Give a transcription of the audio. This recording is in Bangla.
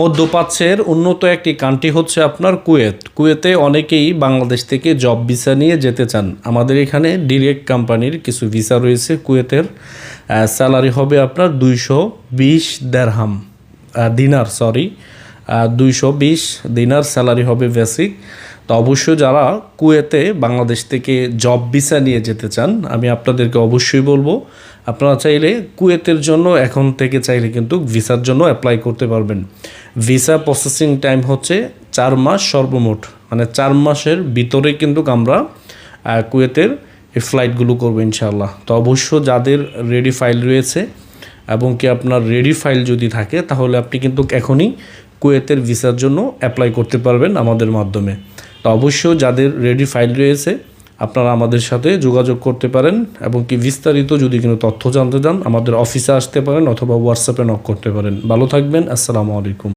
মধ্যপ্রাচ্যের উন্নত একটি কান্ট্রি হচ্ছে আপনার কুয়েত। কুয়েতে অনেকেই বাংলাদেশ থেকে জব ভিসা নিয়ে যেতে চান। আমাদের এখানে ডিরেক্ট কোম্পানির কিছু ভিসা রয়েছে কুয়েতের। স্যালারি হবে আপনার দুইশো বিশ দেড়হাম দিনার সরি দুইশো বিশ দিনার স্যালারি হবে বেসিক তো অবশ্যই যারা কুয়েতে বাংলাদেশ থেকে জব ভিসা নিয়ে যেতে চান, আমি আপনাদেরকে অবশ্যই বলব, আপনারা চাইলে কুয়েতের জন্য এখন থেকে চাইলে কিন্তু ভিসার জন্য অ্যাপ্লাই করতে পারবেন। ভিসা প্রসেসিং টাইম হচ্ছে চার মাস সর্বমোট মানে চার মাসের ভিতরে কিন্তু আমরা কুয়েতের এই ফ্লাইটগুলো করব ইনশাআল্লাহ। তো অবশ্য যাদের রেডি ফাইল রয়েছে এবং কি আপনার রেডি ফাইল যদি থাকে, তাহলে আপনি কিন্তু এখনই কুয়েতের ভিসার জন্য অ্যাপ্লাই করতে পারবেন আমাদের মাধ্যমে। তো অবশ্যই যাদের রেডি ফাইল রয়েছে, আপনারা আমাদের সাথে যোগাযোগ করতে পারেন এবং কি বিস্তারিত যদি কোনো তথ্য জানতে চান, আমাদের অফিসে আসতে পারেন অথবা হোয়াটসঅ্যাপে নক করতে পারেন। ভালো থাকবেন, আসসালামু আলাইকুম।